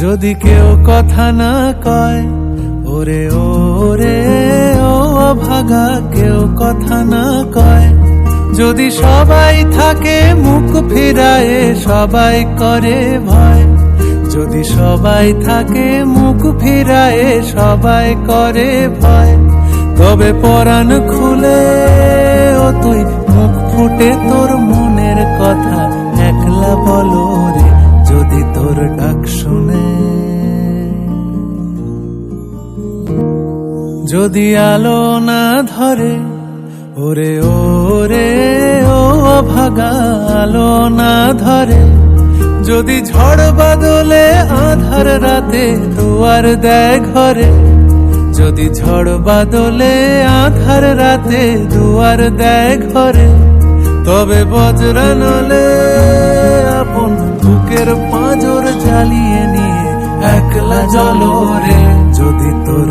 যদি কেউ কথা না কয়, ওরে ওরে, ও ভাগা কেউ কথা না কয়। যদি সবাই থাকে মুখ ফিরায়ে, সবাই করে ভয়। যদি সবাই থাকে মুখ ফিরায়ে, সবাই করে ভয়। তবে পরাণ খুলে ও তুই মুখ ফুটে তোর যদি আলো না ধরে, ওরে ওরে, ও ভাগা আলো না ধরে। যদি ঝড় বাদলে আধার রাতে দুয়ার দেয় ঘরে, যদি ঝড় বাদলে আধার রাতে দুয়ার দেয় ঘরে, তবে বজ্রানলে আপন বুকের পাঁজর জ্বালিয়ে নিয়ে একলা জলরে যদি তোর